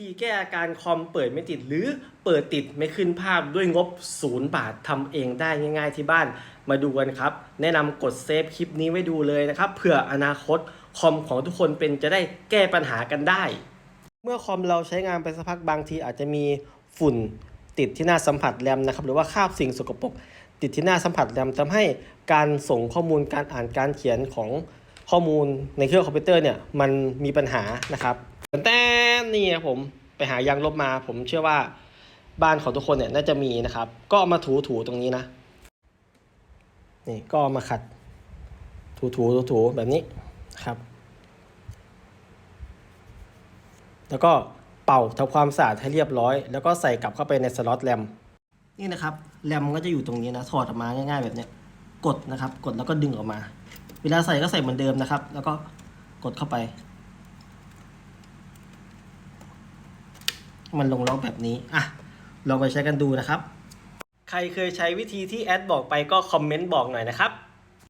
วิธีแก้อาการคอมเปิดไม่ติดหรือเปิดติดไม่ขึ้นภาพด้วยงบศูนย์บาททำเองได้ง่ายๆที่บ้านมาดูกันครับ แนะนำกดเซฟคลิปนี้ไว้ดูเลยนะครับเผื่ออนาคตคอมของทุกคนเป็นจะได้แก้ปัญหากันได้ เมื่อคอมเราใช้งานไปสักพักบางทีอาจจะมีฝุ่นติดที่หน้าสัมผัสแรมนะครับหรือว่าคราบสิ่งสกปรกติดที่หน้าสัมผัสแรมทำให้การส่งข้อมูลการอ่านการเขียนของข้อมูลในเครื่องคอมพิวเตอร์เนี่ยมันมีปัญหานะครับ แต่นี่ครับผมไปหายางลบมา ผมเชื่อว่าบ้านของทุกคนเนี่ยน่าจะมีนะครับ ก็เอามาถูถูๆตรงนี้นะนี่ก็ามาขัด ถูถูถูถูๆแบบนี้ครับ แล้วก็เป่าทำความสะอาดให้เรียบร้อย แล้วก็ใส่กลับเข้าไปในสล็อตแรมนี่นะครับแรมก็จะอยู่ตรงนี้นะถอดออกมาง่ายๆแบบนี้กดนะครับ กดแล้วก็ดึงออกมา เวลาใส่ก็ใส่เหมือนเดิมนะครับ แล้วก็กดเข้าไป มันลงล็อกแบบนี้อะลองไปใช้กันดูนะครับ ใครเคยใช้วิธีที่แอดบอกไปก็คอมเมนต์บอกหน่อยนะครับ